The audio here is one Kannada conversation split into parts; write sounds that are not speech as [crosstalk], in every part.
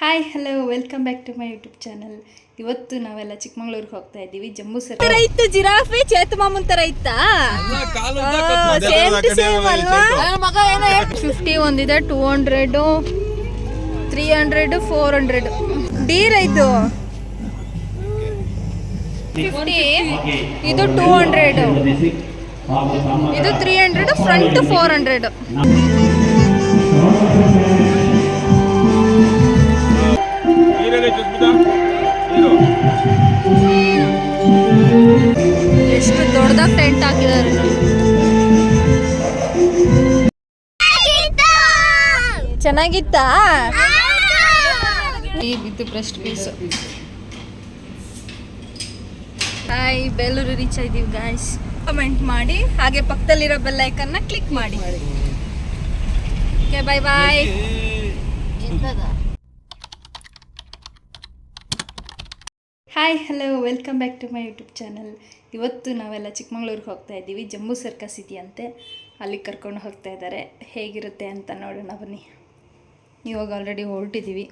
Hi hello welcome back to my YouTube channel ಇವತ್ತು ನಾವೆಲ್ಲ ಚಿಕ್ಕಮಂಗ್ಳೂರಿಗೆ ಹೋಗ್ತಾ ಇದ್ದೀವಿ. ಜಂಬೂ ಸರ್ ತರ ಇತ್ತು ಜಿರಾಫೆ ಚೇತು ತರ ಇತ್ತಾ? ಮಗ ಏನೋ ಫಿಫ್ಟಿ ಒಂದಿದೆ two hundred three hundred four hundred. Deere ಇದು. ಫಿಫ್ಟಿ. ಇದು ಟೂ ಹಂಡ್ರೆಡ್. ಇದು three hundred front four hundred. ಎಷ್ಟು ದೊಡ್ಡದಾಗಿ ಟೆಂಟ್ ಹಾಕಿದ್ದಾರೆ ಚೆನ್ನಾಗಿತ್ತಾ? ಈ ಬಿದ್ದು breast piece. Hi Belur reach ಆಯ್ತೀವಿ guys comment ಮಾಡಿ ಹಾಗೆ ಪಕ್ಕದಲ್ಲಿರೋ ಬೆಲ್ ಐಕನ್ನ ಕ್ಲಿಕ್ ಮಾಡಿ. Okay bye bye hi hello welcome back to my YouTube channel ಇವತ್ತು ನಾವೆಲ್ಲ ಚಿಕ್ಕಮಗಳೂರಿಗೆ ಹೋಗ್ತಾ ಇದ್ದೀವಿ. ಜಂಬೂ ಸರ್ಕಸ್ ಇದೆಯಂತೆ. ಅಲ್ಲಿ ಕರ್ಕೊಂಡು ಹೋಗ್ತಾ ಇದ್ದಾರೆ. ಹೇಗಿರುತ್ತೆ ಅಂತ ನೋಡೋಣ ಬನ್ನಿ. ಇವಾಗ ಆಲ್ರೆಡಿ ಹೊರಟಿದ್ದೀವಿ.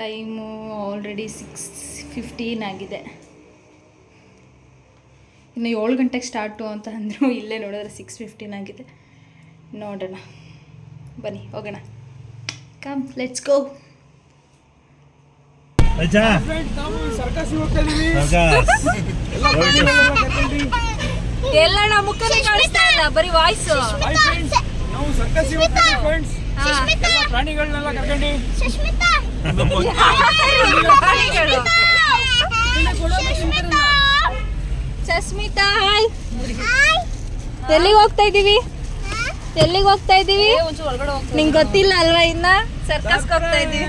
ಟೈಮು ಆಲ್ರೆಡಿ ಸಿಕ್ಸ್ ಫಿಫ್ಟೀನ್ ಆಗಿದೆ. ಇನ್ನು ಏಳು ಗಂಟೆಗೆ ಸ್ಟಾರ್ಟು ಅಂತ ಅಂದರು ಇಲ್ಲೇ ನೋಡಿದ್ರೆ ಸಿಕ್ಸ್ ಫಿಫ್ಟೀನ್ ಆಗಿದೆ. ನೋಡೋಣ. ಬನ್ನಿ, ಹೋಗೋಣ. ಕಮ್ ಲೆಟ್ಸ್ ಗೋ ಅಜ್ಜಾ ಫ್ರೆಂಡ್ಸ್ ನಾವು ಸರ್ಕಸ್ ಹೋಗ್ತಾ ಇದೀವಿ ಸರ್ಕಸ್ ಎಲ್ಲ ನಮ್ಮ ಮುಖನೇ ಕಾಣಿಸ್ತಾ ಇಲ್ಲ ಬರೀ ವಾಯ್ಸ್ ಹಾಯ್ ಫ್ರೆಂಡ್ಸ್ ನಾವು ಸರ್ಕಸ್ ಹೋಗ್ತಾ ಇದೀವಿ ಫ್ರೆಂಡ್ಸ್ ಎಲ್ಲ ಪ್ರಾಣಿಗಳನ್ನೆಲ್ಲ ಕರ್ಕೊಂಡು. ಸಸ್ಮಿತಾ ಹಾಯ್ ಎಲ್ಲಿಗೆ ಹೋಗ್ತಾ ಇದೀವಿ ಎಲ್ಲಿಗೆ ಹೋಗ್ತಾ ಇದ್ದೀವಿ? ನಿಂಗೆ ಗೊತ್ತಿಲ್ಲ ಅಲ್ವಾ ಇನ್ನ? ಸರ್ಕಸ್ಗೆ ಹೋಗ್ತಾ ಇದ್ದೀವಿ.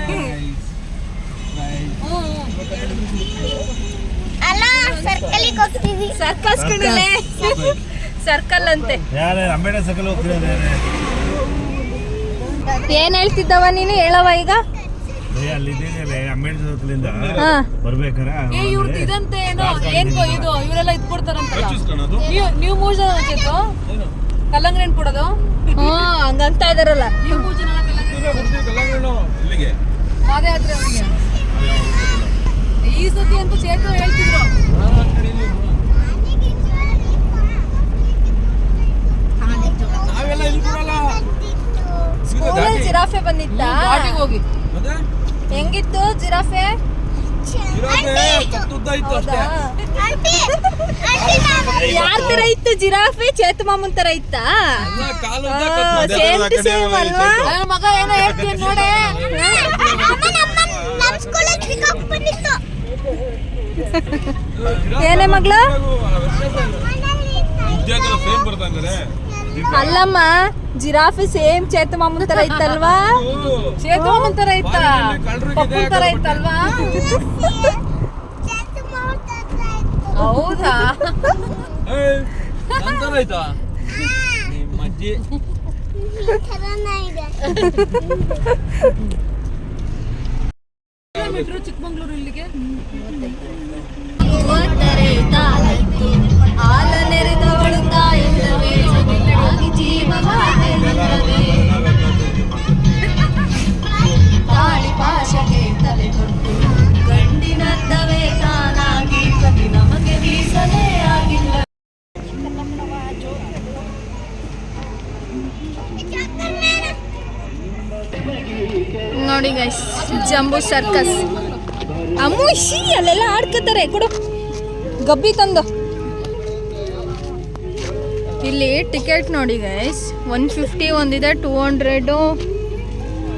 ಅಲ್ಲ ಸರ್ಕಲಿಗೆ ಹೋಗ್ತೀವಿ. ಸರ್ಕಸ್ ಕಣಲೆ ಸರ್ಕಲ್ ಅಂತೆ. ಯಾರೇ ಅಂಬೇಡ್ಕರ್ ಸರ್ಕಲ್ ಹೋಗ್ತಿದ್ದಾರೆ ಏನ್ ಹೇಳ್ತಿದ್ದವ ನೀನು? ಹೇಳವ ಈಗ. ಅಂಬೇಡ್ಕರ್ ಸರ್ಕಲ್ ಇಂದ ಬರ್ಬೇಕಾರ? ಇದಂತೆ ಏನೋ ಏನ್ ಗೊ- ಇದು ಇವರೆಲ್ಲ ಇದ್ ಕೊಡ್ತಾರಂತಲ್ಲ ನೀವು ನೀವು ಮೂರ್ ಜನ ಅನ್ಸಿತ್ತು ಕಲ್ಲಂಗಡಿ ಹಣ್ಣು ಕೊಡೋದು ಹಂಗಂತ ಇದಾರಲ್ಲ. ನೀವು ಮೂರ್ ಜನ ಕಲ್ಲಂಗಡಿ ಇಲ್ಲಿಗೆ. ಅದೇ ಆದ್ರೆ ಅವ್ನಿಗೆ ಈ ಸತಿ ಅಂತೂ ಚೇತು ಹೇಳ್ತಿದ್ರು. ಸ್ಕೂಲಲ್ಲಿ ಜಿರಾಫೆ ಬಂದಿತ್ತ? ಹೋಗಿ. ಹೆಂಗಿತ್ತು ಜಿರಾಫೆ? ಯಾರ್ ತರ ಇತ್ತು ಜಿರಾಫೆ? ಚೇತು ಮಾಮನ್ ತರ ಇತ್ತಾ? ಸೇಮ್ ಟು ಸೇಮ್ ಅಲ್ವಾ? ಮಗ ಏನೋ ಹೇಳ್ತೀನಿ ನೋಡೆ ಅಮ್ಮ ನಮ್ಮ ನಮ್ಮ ಸ್ಕೂಲಿಗೆ ಪಿಕಪ್ ಬಂದಿತ್ತು ಜಿರಾಫೆ [laughs] ಏನೇ ಮಗ್ಳು? ಅಲ್ಲಮ್ಮ ಜಿರಾಫಿ ಸೇಮ್ ಚೇತು ಮಾಮೂನ್ ತರ ಇತ್ತಲ್ವಾ? ಚೇತು ಮಾಮೂಲ್ ತರ ಇತ್ತ? ಪಪ್ಪು ತರ ಇತ್ತಲ್ವಾ? ಹೌದಾ? [laughs] ಅಜ್ಜಿ. [laughs] ಕಿಲೋಮೀಟರ್ ಚಿಕ್ಕಮಂಗ್ಳೂರು ಇಲ್ಲಿಗೆ? ಗಂಡಿನದ್ದವೇ ತಾನಾಗಿ ಪ್ರತಿ ನಮಗೆ ಮೀಸಲೇ ನೋಡಿ ಗೈಸ್ ಜಂಬೂ ಸರ್ಕಸ್ ಅಮ್ಮು ಶಿ ಅಲ್ಲೆಲ್ಲ ಆಡ್ಕೋತಾರೆ ಕೊಡು. ಗಬ್ಬಿ ತಂದು. ಇಲ್ಲಿ ಟಿಕೆಟ್ ನೋಡಿ ಗೈಸ್ ಒನ್ ಫಿಫ್ಟಿ ಒಂದಿದೆ two hundred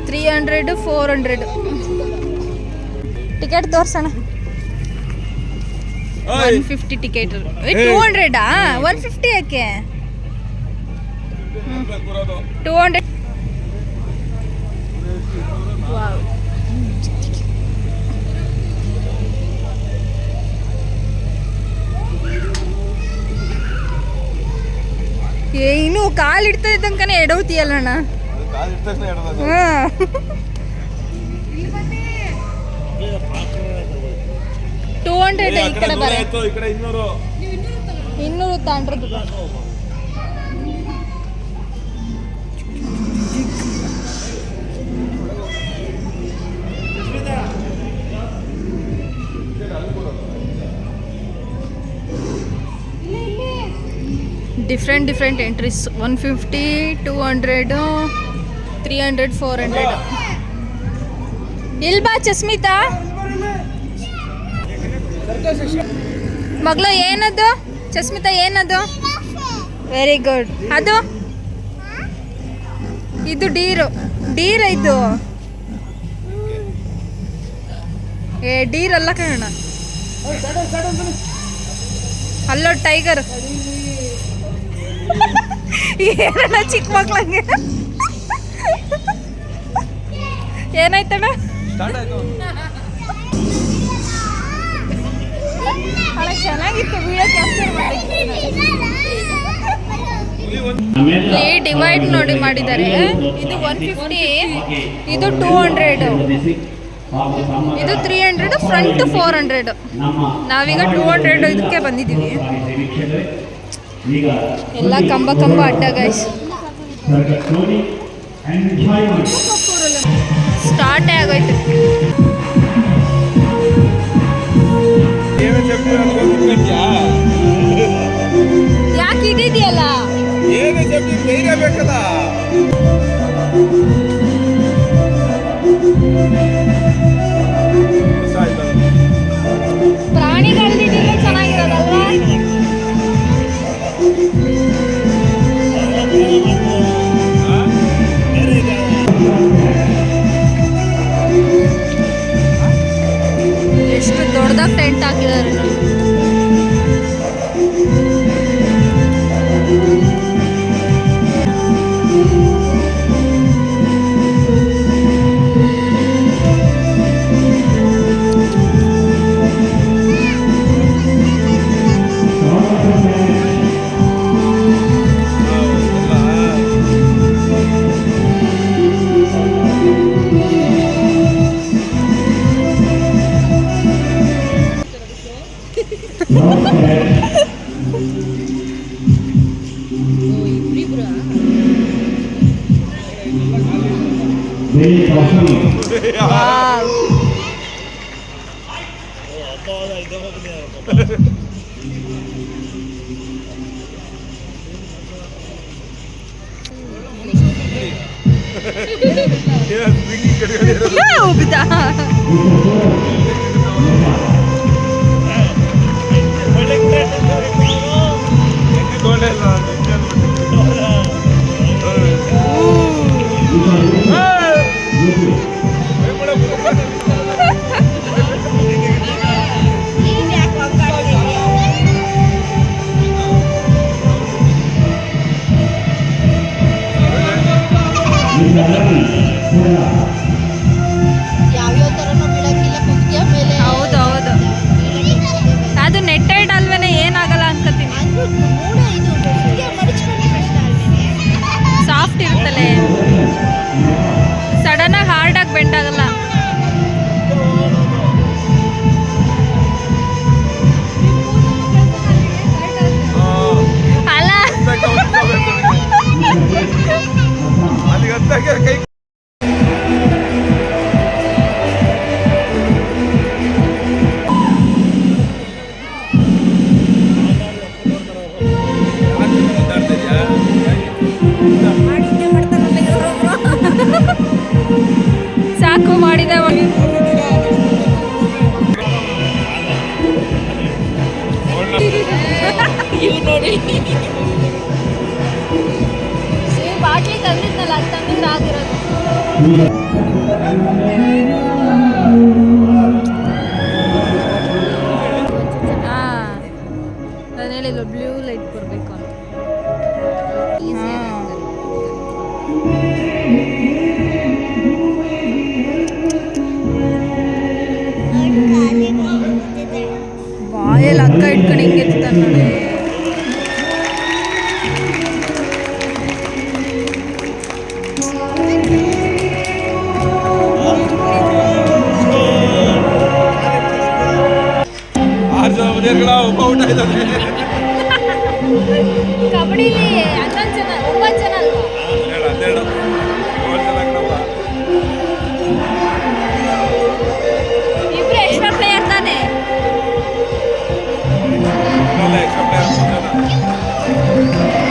three hundred four hundred ticket ತೋರ್ಸೋಣ. One fifty ticket two ಹಂಡ್ರೆಡಾ ಒನ್ ಫಿಫ್ಟಿ ಯಾಕೆ? ಟೂ ಹಂಡ್ರೆಡ್ ಏ ಇನ್ನು ಕಾಲು ಇಡ್ತಾ ಇದ್ದಂಕನೇ ಎಡವ್ತೀಯಲ್ಲಣ್ಣ ಟೂ ಹಂಡ್ರೆಡ್ ಈ ಕಡೆ ಬರ. ಇನ್ನೂರು ತಾಂಡ್ರದ್ದು. Different different entries one fifty two hundred three hundred four hundred ಇಲ್ಬಾ ಚಸ್ಮಿತಾ? ಮಗಳು, ಏನದು? ಚಸ್ಮಿತಾ, ಏನದು? ವೆರಿ ಗುಡ್ ಅದು? ಇದು ಡೀರು. ಡೀರ್ ಇದು. ಏ, ಡೀರ್ ಅಲ್ಲ ಕಣ ಅಲ್ಲೋ, ಟೈಗರ್. ಏನಣ್ಣ ಚಿಕ್ಕ ಮಕ್ಳಂಗೆ? ಏನಾಯ್ತಣ್ಣ ಸ್ಟಾರ್ಟ್ ಆಯ್ತು. ಅಣ್ಣ ಚೆನ್ನಾಗಿತ್ತು. ವಿಡಿಯೋ ಕ್ಯಾಪ್ಚರ್ ಮಾಡಿ ಇಲ್ಲಿ ಡಿವೈಡ್ ನೋಡಿ ಮಾಡಿದ್ದಾರೆ. ಇದು ಒನ್ ಫಿಫ್ಟಿ ಇದು ಟೂ ಹಂಡ್ರೆಡ್ ಇದು three hundred front four hundred ನಾವೀಗ ಟೂ ಹಂಡ್ರೆಡ್ ಇದಕ್ಕೆ ಬಂದಿದ್ದೀವಿ. ಎಲ್ಲ ಕಂಬ ಕಂಬ ಅಡ್ಡ ಗೈಸ್ ಸ್ಟಾರ್ಟೇ ಆಗೋಯ್ತು. ಹೋಗುದಾ ಯಾವ್ಯಾವ [laughs] [laughs] மூணு ಬಾಟ್ಲಿ ತಂದಿದ್ನಲ್ಲ ಅದು ತಂದಿದ್ರೆ ಆಗಿರೋದು. ಹಾಂ ನಾನು ಹೇಳಿದ್ರು ಬ್ಲೂ ಲೈಟ್ ಬರಬೇಕು ಅಂತ. ಬಾಯಲ್ಲಿ ಅಕ್ಕ ಇಟ್ಕೊಂಡು ಹಿಂಗಿರ್ತಾನೆ ಮನೆಯರ್ಗಳ ಒಬ್ಬ ಔಟ್ ಆಯ್ತಾನೆ ಕಬಡ್ಡಿಲಿ ಹನ್ನೊಂದು ಜನ ಒಂಬತ್ತು ಜನ ಅಲ್ವಾ ಹನ್ನೆರಡು ಹನ್ನೆರಡು ಏಳು ಜನ ಕಣವ್ವ. ಇಬ್ರು ಎಕ್ಸ್ಟ್ರಾ ಪ್ಲೇಯರ್ ತಾನೆ ಇನ್ನೊಂದು extra player ಜನ.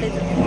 ಅದೇ ಹೇಳಿದ್ದು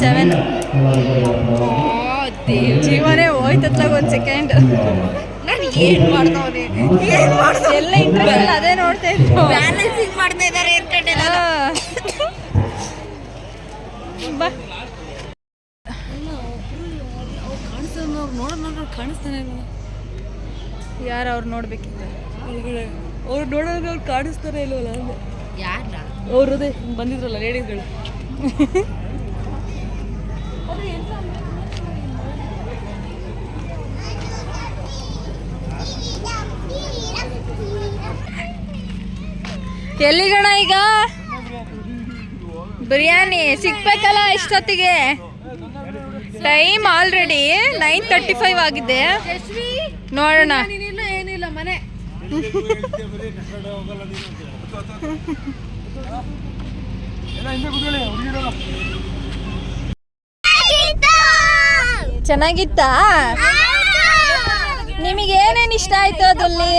ಸೆವೆನ್ ಜೀವನೇ ಹೋಯ್ತತ್ಲಾಗ ಒಂದು ಸೆಕೆಂಡ್ ನಾನು ಏನ್ ಮಾಡ್ದವ್ನೆ? ಏನ್ ಮಾಡ್ದ ಎಲ್ಲ ಇಂಟ್ರೆಸ್ಟ್ ಅದೇ ನೋಡ್ತಾ ಇತ್ತು ಬ್ಯಾಲೆನ್ಸಿಂಗ್ ಮಾಡ್ತಾ ಇದಾರೆ ನಾನು ಬಾ. ನೋಡೋದ್ ಕಾಣಿಸ್ತಾನೆ ಇಲ್ಲ ಯಾರು ಅವ್ರು ನೋಡ್ಬೇಕಿತ್ತು? ಅವ್ರು ನೋಡೋದ್ರೆ ಅವ್ರು ಕಾಣಿಸ್ತಾರೆ ಇಲ್ವಲ್ಲ? ಯಾರ ಅವ್ರದೇ ಬಂದಿದ್ರಲ್ಲ ಲೇಡೀಸ್ಗಳು ಎಲ್ಲಿಗಣ ಈಗ? ಬಿರಿಯಾನಿ ಸಿಗ್ಬೇಕಲ್ಲ ಇಷ್ಟೊತ್ತಿಗೆ? Time already nine thirty five ಆಗಿದೆ. ನೋಡೋಣ. ಏನಿಲ್ಲ ಮನೆ ಚೆನ್ನಾಗಿತ್ತಾ. ನಿಮಗೆ ಏನೇನು ಇಷ್ಟ ಆಯ್ತು ಅದಲ್ಲಿ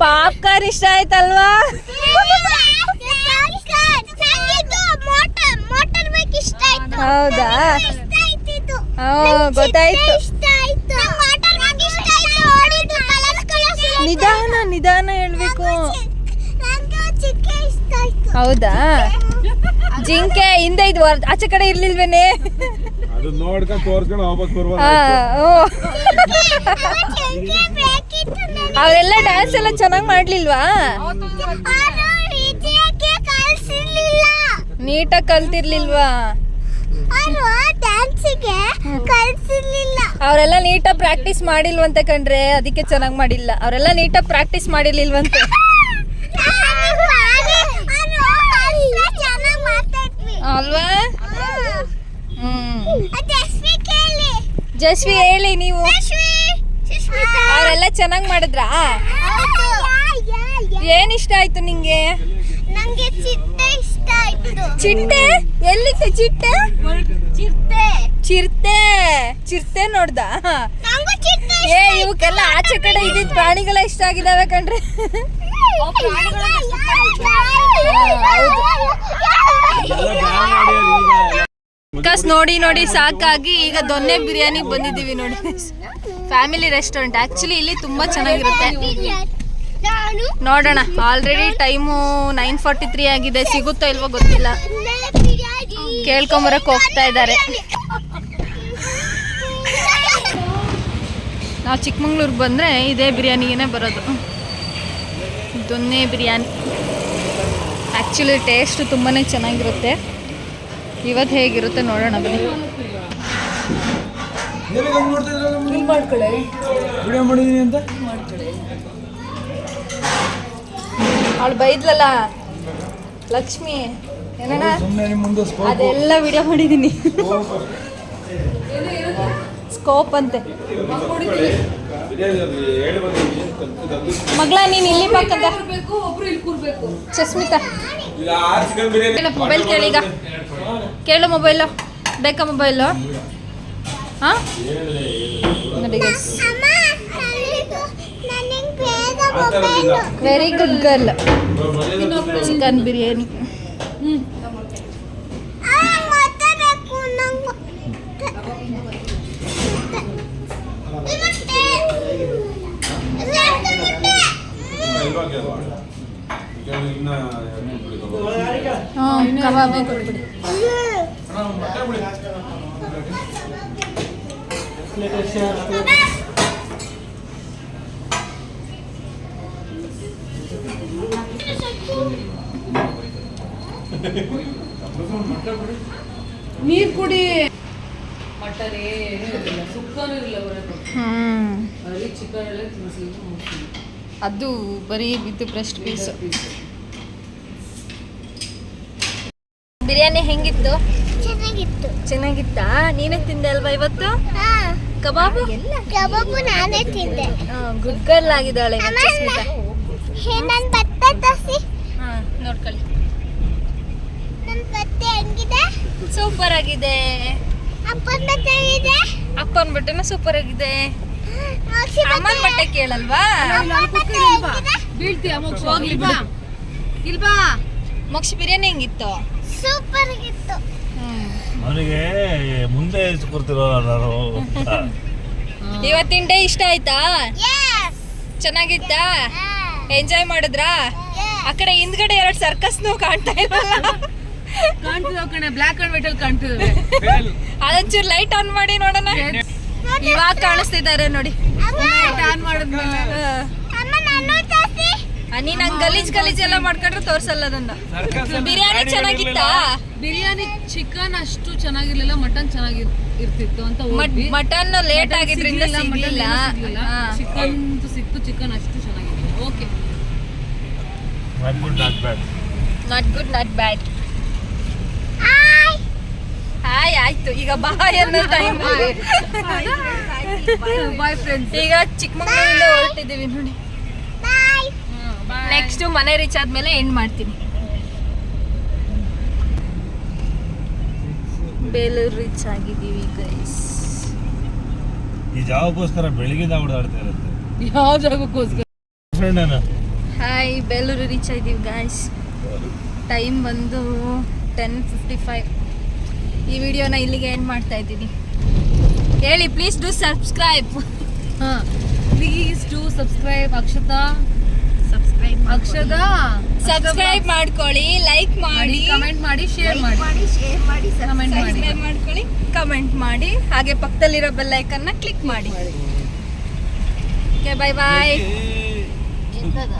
ಪಾಪ್ಕಾರ್ನ್ ಇಷ್ಟ ಆಯ್ತಲ್ವಾ? ಹೌದಾ? ಗೊತ್ತಾಯ್ತು. ನಿಧಾನ ನಿಧಾನ ಹೇಳ್ಬೇಕು. ಹೌದಾ? ಜಿಂಕೆ ಹಿಂದೆ ಇದು ಆಚೆ ಕಡೆ ಇರ್ಲಿಲ್ವೇನೆ? ನೋಡ್ಕೊಂಡು ತೋರ್ಸ್ಕೊಂಡು ವಾಪಸ್ ಬರ್ಬೋದು ಅವರೆಲ್ಲ ಡ್ಯಾನ್ಸ್ ಎಲ್ಲ ಚೆನ್ನಾಗಿ ಮಾಡ್ಲಿಲ್ವಾ? ನೀಟಾಗಿ ಕಲ್ತಿರ್ಲಿಲ್ವಾ? ಅವರೆಲ್ಲ ನೀಟಾಗಿ ಪ್ರಾಕ್ಟೀಸ್ ಮಾಡಿಲ್ವಂತೆ ಕಂಡ್ರೆ ಅದಕ್ಕೆ ಚೆನ್ನಾಗಿ ಮಾಡಿಲ್ಲ. ಅವರೆಲ್ಲ ನೀಟಾಗಿ ಪ್ರಾಕ್ಟೀಸ್ ಮಾಡಿರ್ಲಿಲ್ವಂತೆ. ಅಲ್ವಾ? ಹ್ಮ್. ಜಸ್ವಿ ಹೇಳಿ ನೀವು. ಅವರೆಲ್ಲ ಚೆನ್ನಾಗಿ ಮಾಡಿದ್ರಾ? ಏನ್ ಇಷ್ಟ ಆಯ್ತು ನಿಂಗೆ? ನಂಗೆ ಚಿಟ್ಟೆ ಇಷ್ಟ ಆಯ್ತು. ಚಿಟ್ಟೆ? ಎಲ್ಲಿತ್ತು ಚಿಟ್ಟೆ? ಚಿಟ್ಟೆ. ಚಿರತೆ. ಚಿರತೆ ನೋಡ್ದ? ಏ ಇವಕ್ಕೆಲ್ಲ ಆಚೆ ಕಡೆ ಇದ್ದಿದ್ ಪ್ರಾಣಿಗಳ ಇಷ್ಟ ಆಗಿದಾವೆ ಕಣ್ರಿ. ಕಸ್ ನೋಡಿ ನೋಡಿ ಸಾಕಾಗಿ ಈಗ ದೊನ್ನೆ ಬಿರಿಯಾನಿ ಬಂದಿದ್ದೀವಿ ನೋಡಿ. Family restaurant. ಆಕ್ಚುಲಿ ಇಲ್ಲಿ ತುಂಬಾ ಚೆನ್ನಾಗಿರುತ್ತೆ. ನಾನು ನೋಡೋಣ. Already time nine forty three ಆಗಿದೆ. ಸಿಗುತ್ತೋ ಇಲ್ವೋ ಗೊತ್ತಿಲ್ಲ. ಕೇಳ್ಕೊಂಬರಕ್ ಹೋಗ್ತಾ ಇದ್ದಾರೆ. ನಾವು ಚಿಕ್ಕಮಂಗ್ಳೂರ್ಗೆ ಬಂದರೆ ಇದೇ ಬಿರಿಯಾನಿಗೇನೆ ಬರೋದು. ದೊನ್ನೆ ಬಿರಿಯಾನಿ. ಆ್ಯಕ್ಚುಲಿ ಟೇಸ್ಟ್ ತುಂಬಾ ಚೆನ್ನಾಗಿರುತ್ತೆ. ಇವತ್ತು ಹೇಗಿರುತ್ತೆ ನೋಡೋಣ ಬನ್ನಿ. ವಿಡಿಯೋ ಮಾಡಿದೀನಿ ಅಂತ? ಅವಳು ಬೈದ್ಲಲ್ಲ ಲಕ್ಷ್ಮಿ ಏನಣ್ಣ? ಸುಮ್ಮನೆ ಮುಂದೆ ಸ್ಕೋಪ್ ಅದೆಲ್ಲ ವಿಡಿಯೋ ಮಾಡಿದ್ದೀನಿ ಸ್ಕೋಪ್ ಅಂತೆ. ಮಗಳ ನೀನು ಇಲ್ಲಿ ಬಾಕಂತ ಒಬ್ರು ಇಲ್ಲಿ ಕೂರ್ಬೇಕು ಚಸ್ಮಿತಾ ಮೊಬೈಲ್ ಕೇಳೀಗ ಕೇಳು ಮೊಬೈಲು. ಬೇಕಾ ಮೊಬೈಲು? ಹಾಂ ನೋಡಿ ಗೈಸ್ ನನಗೆ ಬೇಗ mobile very good us share ನೀರ್ ಕುಡಿ. ಮಟನ್ ಏನೂ ಇರಲಿಲ್ಲ ಸುಕ್ಕನೂ ಇರಲಿಲ್ಲ ಬರೋದು ಹ್ಞೂ ಬರೀ ಚಿಕನ್ ಎಲ್ಲ ತಿನ್ಸಿದ್ರು ಮುಗಿಸಿದ್ರು ಅದು ಬರೀ ಬಿದ್ದು ಬ್ರೆಸ್ಟ್ ಪೀಸ್ ಬಿರಿಯಾನಿ ಹೆಂಗಿತ್ತು? ಚೆನ್ನಾಗಿತ್ತು. ಚೆನ್ನಾಗಿತ್ತಾ? ನೀನೇ ತಿಂದೆ ಅಲ್ವಾ ಇವತ್ತು? ಹಾ. ಕಬಾಬು? ಕಬಾಬು ನಾನೇ ತಿಂದೆ. ಗುಡ್ ಗರ್ಲ್ ಆಗಿದ್ದಾಳೆ ನನ್ನ ಭತ್ತ ತಸಿ ಹಾ ನೋಡ್ಕೊಳ್ಳಿ. ನನ್ನ ಭತ್ತ ಹೆಂಗಿದೆ? ಸೂಪರ್ ಆಗಿದೆ. ಅಪ್ಪನ ಬಟ್ಟೆ ಇದೆ ಅಪ್ಪನ ಬಟ್ಟೆನ ಸೂಪರ್ ಆಗಿದೆ. ಮೋಕ್ಷಿ ಅಮ್ಮನ ಬಟ್ಟೆ ಕೇಳಲ್ವಾ? ಬೀಳ್ತೀಯ ಮೋಕ್ಷ? ಹೋಗ್ಲಿ ಬಾ. ಇಲ್ವಾ? ಮೋಕ್ಷ ಬಿರಿಯಾನಿ ಹೆಂಗಿತ್ತು? ಸೂಪರ್ ಆಗಿತ್ತು. ಅವನಿಗೆ ಮುಂದೆ ಕೊಡ್ತಿರೋ ನಾನು [laughs] ಇವತ್ತಿನ ಡೇ ಇಷ್ಟ ಆಯ್ತಾ? ಚೆನ್ನಾಗಿತ್ತ? ಚೆನ್ನಾಗಿತ್ತಾ ಎಂಜಾಯ್ ಮಾಡಿದ್ರಾ? ಆ ಕಡೆ ಹಿಂದ್ಗಡೆ ಎರಡು ಸರ್ಕಸ್ನು ಕಾಣ್ತಾ ಇರಲ್ಲ ಕಾಣ್ತಿದಾವ ಕಣೆ ಬ್ಲಾಕ್ ಅಂಡ್ ವೈಟ್ ಅಲ್ಲಿ ಕಾಣ್ತಿದಾವೆ. ಅದೊಂಚೂರು ಲೈಟ್ ಆನ್ ಮಾಡಿ ನೋಡೋಣ. ಇವಾಗ ಕಾಣಿಸ್ತಿದ್ದಾರೆ ನೋಡಿ. ಆನ್ ಮಾಡಿದ್ಮೇಲೆ. ನೀನ್ ಹಂಗ್ ಗಲೀಜ್ ಗಲೀಜ್ ಎಲ್ಲ ಮಾಡ್ಕೊಂಡ್ರೆ ತೋರ್ಸಲ್ಲ ಅದನ್ನ. ಬಿರಿಯಾನಿ ಚೆನ್ನಾಗಿತ್ತಾ? ಬಿರಿಯಾನಿ ಚಿಕನ್ ಅಷ್ಟು ಚೆನ್ನಾಗಿರ್ಲಿಲ್ಲ ಮಟನ್ ಚೆನ್ನಾಗಿ ಇರ್ತಿತ್ತು ಅಂತ ಮಟನ್ ಲೇಟ್ ಆಗಿದ್ರಿಂದ ಸಿಗ್ಲಿಲ್ಲ. ಚಿಕನ್ ಸಿಕ್ತು ಚಿಕನ್ ಅಷ್ಟು ಚೆನ್ನಾಗಿತ್ತು okay. Not good not bad not good not bad hi hi ಆಯ್ತು. ಈಗ ಬಾಯ್ ಅನ್ನೋ ಟೈಮ್ ಬಾಯ್ ಫ್ರೆಂಡ್ಸ್ ಈಗ ಚಿಕ್ಕಮಗಳೂರಿಂದ ಹೊರಟಿದ್ದೀವಿ ನೋಡಿ. ನೆಕ್ಸ್ಟ್ ಮನೆ ರೀಚ್ ಆದ್ಮೇಲೆ ಎಂಡ್ ಮಾಡ್ತೀನಿ. ಬೇಲೂರು ರೀಚ್ ಆಗಿದ್ದೀವಿ ಗೈಸ್ ಈ ಜಾಗಕ್ಕೋಸ್ಕರ ಬೆಳಿಗ್ಗೆ ಓಡಾಡ್ತಾ ಇರುತ್ತೆ. ಯಾವ ಜಾಗಕ್ಕೋಸ್ಕರ? ಹಾಯ್ ಬೇಲೂರು ರೀಚ್ ಆಗಿದ್ದೀವಿ ಗಾಯ್ಸ್ ಟೈಮ್ ಬಂದು ಟೆನ್ ಫಿಫ್ಟಿ ಫೈವ್ ಈ ವಿಡಿಯೋನ ಇಲ್ಲಿಗೆ ಎಂಡ್ ಮಾಡ್ತಾ ಇದ್ದೀನಿ. ಹೇಳಿ ಪ್ಲೀಸ್ ಡೂ ಸಬ್ಸ್ಕ್ರೈಬ್ ಹಾ ಪ್ಲೀಸ್ ಟು ಸಬ್ಸ್ಕ್ರೈಬ್ ಅಕ್ಷತಾ. ಅಕ್ಷದ ಸಬ್ಸ್ಕ್ರೈಬ್ ಮಾಡ್ಕೊಳ್ಳಿ ಲೈಕ್ ಮಾಡಿ ಕಮೆಂಟ್ ಮಾಡಿ ಶೇರ್ ಮಾಡಿ. ಕಮೆಂಟ್ ಮಾಡಿ ಸಬ್ಸ್ಕ್ರೈಬ್ ಮಾಡ್ಕೊಳ್ಳಿ ಕಮೆಂಟ್ ಮಾಡಿ ಹಾಗೆ ಪಕ್ಕದಲ್ಲಿರೋ ಬೆಲ್ ಐಕನ್ನ ಕ್ಲಿಕ್ ಮಾಡಿ. ಓಕೆ ಬೈ ಬಾಯ್ ಎಂತದ?